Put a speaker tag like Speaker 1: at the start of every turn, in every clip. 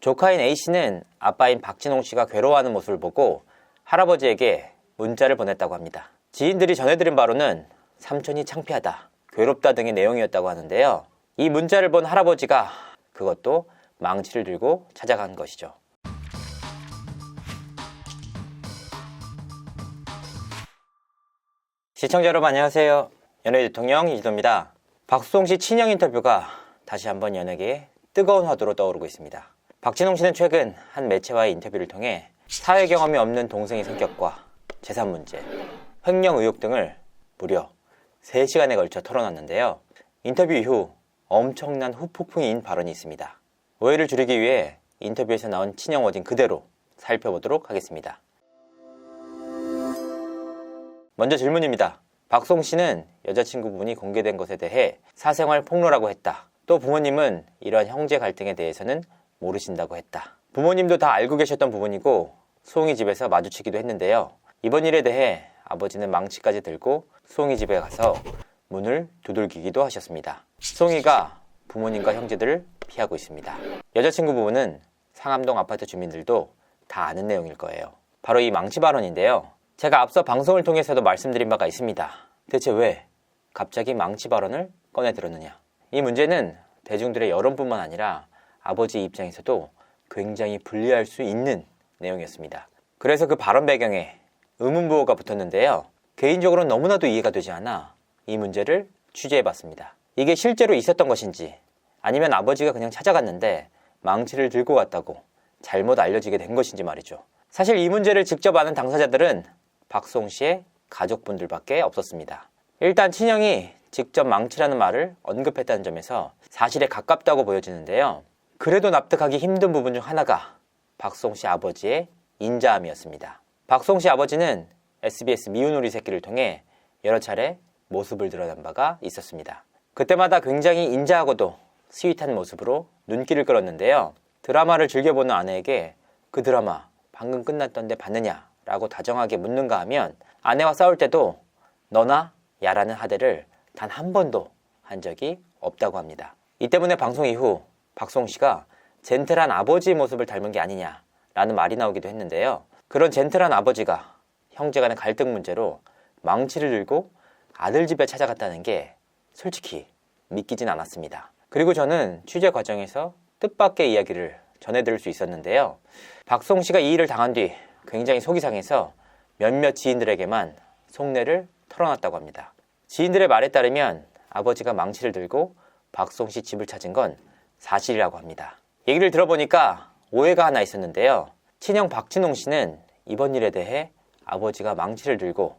Speaker 1: 조카인 A씨는 아빠인 박진홍 씨가 괴로워하는 모습을 보고 할아버지에게 문자를 보냈다고 합니다. 지인들이 전해들은 바로는 삼촌이 창피하다, 괴롭다 등의 내용이었다고 하는데요. 이 문자를 본 할아버지가 그것도 망치를 들고 찾아간 것이죠. 시청자 여러분 안녕하세요. 연예 대통령 이지도입니다. 박수홍 씨 친형 인터뷰가 다시 한번 연예계에 뜨거운 화두로 떠오르고 있습니다. 박진홍 씨는 최근 한 매체와의 인터뷰를 통해 사회 경험이 없는 동생의 성격과 재산 문제, 횡령 의혹 등을 무려 3시간에 걸쳐 털어놨는데요. 인터뷰 이후 엄청난 후폭풍인 발언이 있습니다. 오해를 줄이기 위해 인터뷰에서 나온 친형 워딩 그대로 살펴보도록 하겠습니다. 먼저 질문입니다. 박송 씨는 여자친구분이 공개된 것에 대해 사생활 폭로라고 했다. 또 부모님은 이러한 형제 갈등에 대해서는 모르신다고 했다. 부모님도 다 알고 계셨던 부분이고 수홍이 집에서 마주치기도 했는데요. 이번 일에 대해 아버지는 망치까지 들고 수홍이 집에 가서 문을 두들기기도 하셨습니다. 수홍이가 부모님과 형제들을 피하고 있습니다. 여자친구 부부는 상암동 아파트 주민들도 다 아는 내용일 거예요. 바로 이 망치 발언인데요. 제가 앞서 방송을 통해서도 말씀드린 바가 있습니다. 대체 왜 갑자기 망치 발언을 꺼내 들었느냐? 이 문제는 대중들의 여론뿐만 아니라 아버지 입장에서도 굉장히 불리할 수 있는 내용이었습니다. 그래서 그 발언 배경에 의문부호가 붙었는데요. 개인적으로는 너무나도 이해가 되지 않아 이 문제를 취재해 봤습니다. 이게 실제로 있었던 것인지 아니면 아버지가 그냥 찾아갔는데 망치를 들고 왔다고 잘못 알려지게 된 것인지 말이죠. 사실 이 문제를 직접 아는 당사자들은 박송 씨의 가족분들밖에 없었습니다. 일단 친형이 직접 망치라는 말을 언급했다는 점에서 사실에 가깝다고 보여지는데요. 그래도 납득하기 힘든 부분 중 하나가 박송 씨 아버지의 인자함이었습니다. 박송 씨 아버지는 SBS 미운 우리 새끼를 통해 여러 차례 모습을 드러낸 바가 있었습니다. 그때마다 굉장히 인자하고도 스윗한 모습으로 눈길을 끌었는데요. 드라마를 즐겨보는 아내에게 그 드라마 방금 끝났던데 봤느냐? 라고 다정하게 묻는가 하면 아내와 싸울 때도 너나 야라는 하대를 단 한 번도 한 적이 없다고 합니다. 이 때문에 방송 이후 박송 씨가 젠틀한 아버지의 모습을 닮은 게 아니냐라는 말이 나오기도 했는데요. 그런 젠틀한 아버지가 형제 간의 갈등 문제로 망치를 들고 아들 집에 찾아갔다는 게 솔직히 믿기진 않았습니다. 그리고 저는 취재 과정에서 뜻밖의 이야기를 전해드릴 수 있었는데요. 박송 씨가 이 일을 당한 뒤 굉장히 속이 상해서 몇몇 지인들에게만 속내를 털어놨다고 합니다. 지인들의 말에 따르면 아버지가 망치를 들고 박송 씨 집을 찾은 건 사실이라고 합니다. 얘기를 들어보니까 오해가 하나 있었는데요. 친형 박진홍 씨는 이번 일에 대해 아버지가 망치를 들고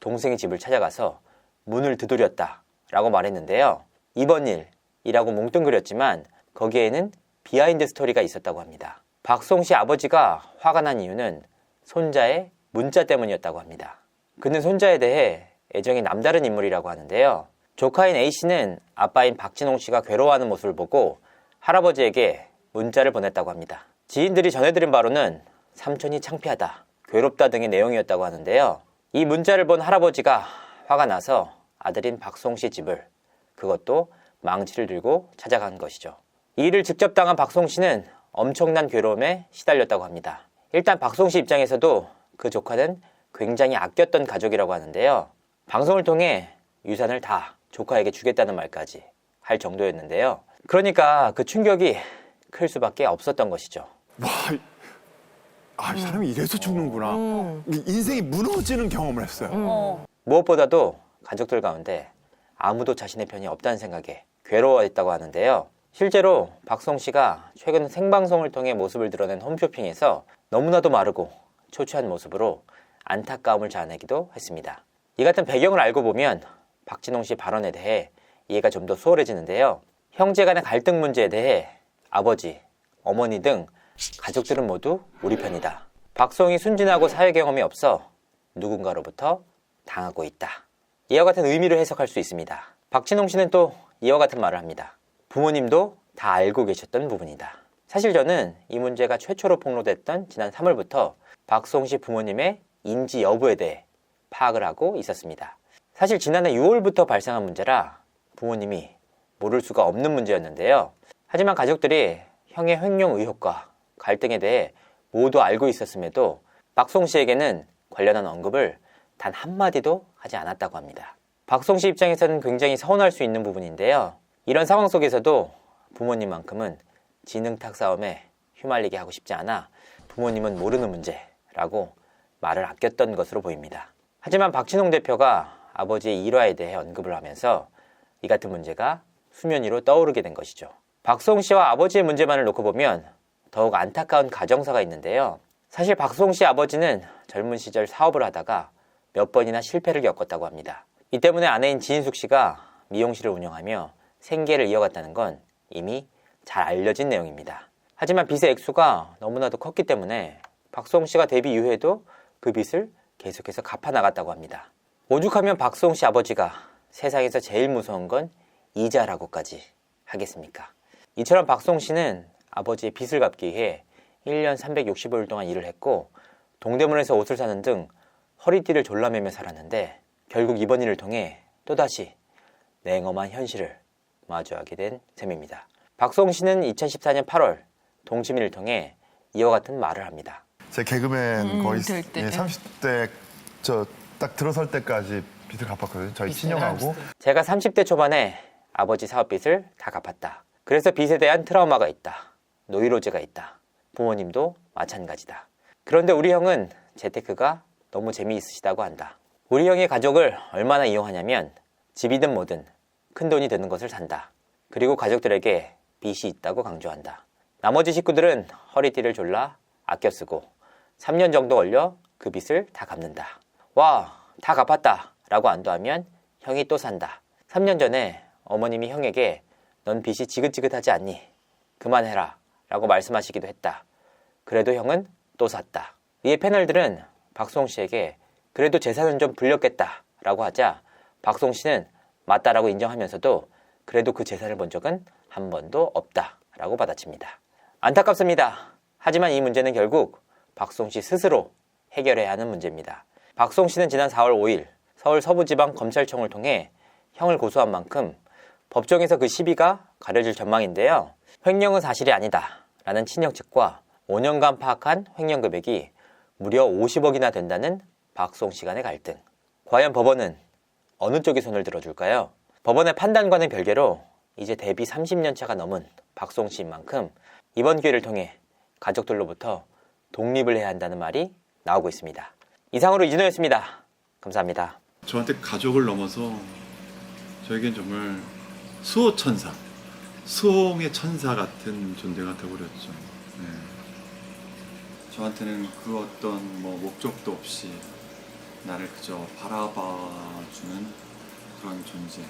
Speaker 1: 동생의 집을 찾아가서 문을 두드렸다 라고 말했는데요. 이번 일이라고 뭉뚱그렸지만 거기에는 비하인드 스토리가 있었다고 합니다. 박송 씨 아버지가 화가 난 이유는 손자의 문자 때문이었다고 합니다. 그는 손자에 대해 애정이 남다른 인물이라고 하는데요. 조카인 A씨는 아빠인 박진홍 씨가 괴로워하는 모습을 보고 할아버지에게 문자를 보냈다고 합니다. 지인들이 전해들은 바로는 삼촌이 창피하다, 괴롭다 등의 내용이었다고 하는데요. 이 문자를 본 할아버지가 화가 나서 아들인 박송 씨 집을 그것도 망치를 들고 찾아간 것이죠. 이 일을 직접 당한 박송 씨는 엄청난 괴로움에 시달렸다고 합니다. 일단 박송 씨 입장에서도 그 조카는 굉장히 아꼈던 가족이라고 하는데요. 방송을 통해 유산을 다 조카에게 주겠다는 말까지 할 정도였는데요. 그러니까 그 충격이 클 수밖에 없었던 것이죠.
Speaker 2: 와, 이- 아, 이 사람이 이래서 죽는구나. 이 인생이 무너지는 경험을 했어요.
Speaker 1: 무엇보다도 가족들 가운데 아무도 자신의 편이 없다는 생각에 괴로워했다고 하는데요. 실제로 박송 씨가 최근 생방송을 통해 모습을 드러낸 홈쇼핑에서 너무나도 마르고 초췌한 모습으로 안타까움을 자아내기도 했습니다. 이 같은 배경을 알고 보면 박진홍 씨 발언에 대해 이해가 좀 더 수월해지는데요. 형제 간의 갈등 문제에 대해 아버지, 어머니 등 가족들은 모두 우리 편이다. 박송이 순진하고 사회 경험이 없어 누군가로부터 당하고 있다. 이와 같은 의미로 해석할 수 있습니다. 박진홍 씨는 또 이와 같은 말을 합니다. 부모님도 다 알고 계셨던 부분이다. 사실 저는 이 문제가 최초로 폭로됐던 지난 3월부터 박송 씨 부모님의 인지 여부에 대해 파악을 하고 있었습니다. 사실 지난해 6월부터 발생한 문제라 부모님이 모를 수가 없는 문제였는데요. 하지만 가족들이 형의 횡령 의혹과 갈등에 대해 모두 알고 있었음에도 박송 씨에게는 관련한 언급을 단 한마디도 하지 않았다고 합니다. 박송 씨 입장에서는 굉장히 서운할 수 있는 부분인데요. 이런 상황 속에서도 부모님만큼은 지능탁 싸움에 휘말리게 하고 싶지 않아 부모님은 모르는 문제라고 말을 아꼈던 것으로 보입니다. 하지만 박진홍 대표가 아버지의 일화에 대해 언급을 하면서 이 같은 문제가 수면 위로 떠오르게 된 것이죠. 박송 씨와 아버지의 문제만을 놓고 보면 더욱 안타까운 가정사가 있는데요. 사실 박송 씨 아버지는 젊은 시절 사업을 하다가 몇 번이나 실패를 겪었다고 합니다. 이 때문에 아내인 지인숙 씨가 미용실을 운영하며 생계를 이어갔다는 건 이미 잘 알려진 내용입니다. 하지만 빚의 액수가 너무나도 컸기 때문에 박송 씨가 데뷔 이후에도 그 빚을 계속해서 갚아 나갔다고 합니다. 오죽하면 박송 씨 아버지가 세상에서 제일 무서운 건 이자라고까지 하겠습니까? 이처럼 박송 씨는 아버지의 빚을 갚기 위해 1년 365일 동안 일을 했고 동대문에서 옷을 사는 등 허리띠를 졸라매며 살았는데 결국 이번 일을 통해 또다시 냉엄한 현실을 마주하게 된 셈입니다. 박송 씨는 2014년 8월 동치미를 통해 이와 같은 말을 합니다.
Speaker 3: 제 개그맨
Speaker 4: 음,
Speaker 3: 거의
Speaker 4: 될 때.
Speaker 3: 예, 30대 저 딱 들어설 때까지 빚을 갚았거든요. 저희 친형하고
Speaker 1: 제가 30대 초반에 아버지 사업빚을 다 갚았다. 그래서 빚에 대한 트라우마가 있다. 노이로제가 있다. 부모님도 마찬가지다. 그런데 우리 형은 재테크가 너무 재미있으시다고 한다. 우리 형의 가족을 얼마나 이용하냐면 집이든 뭐든 큰 돈이 드는 것을 산다. 그리고 가족들에게 빚이 있다고 강조한다. 나머지 식구들은 허리띠를 졸라 아껴 쓰고 3년 정도 걸려 그 빚을 다 갚는다. 와, 다 갚았다. 라고 안도하면 형이 또 산다. 3년 전에 어머님이 형에게 넌 빚이 지긋지긋하지 않니? 그만해라. 라고 말씀하시기도 했다. 그래도 형은 또 샀다. 이에 패널들은 박송 씨에게 그래도 재산은 좀 불렸겠다. 라고 하자 박송 씨는 맞다라고 인정하면서도 그래도 그 재산을 본 적은 한 번도 없다. 라고 받아칩니다. 안타깝습니다. 하지만 이 문제는 결국 박송 씨 스스로 해결해야 하는 문제입니다. 박송 씨는 지난 4월 5일 서울 서부지방검찰청을 통해 형을 고소한 만큼 법정에서 그 시비가 가려질 전망인데요. 횡령은 사실이 아니다. 라는 친형 측과 5년간 파악한 횡령 금액이 무려 50억이나 된다는 박송 씨 간의 갈등. 과연 법원은 어느 쪽이 손을 들어줄까요? 법원의 판단과는 별개로 이제 데뷔 30년 차가 넘은 박송 씨인 만큼 이번 기회를 통해 가족들로부터 독립을 해야 한다는 말이 나오고 있습니다. 이상으로 이진호였습니다. 감사합니다.
Speaker 5: 저한테 가족을 넘어서 저에겐 정말 수호 천사, 수홍의 천사 같은 존재가 되어버렸죠. 네. 저한테는 그 어떤 뭐 목적도 없이 나를 그저 바라봐주는 그런 존재.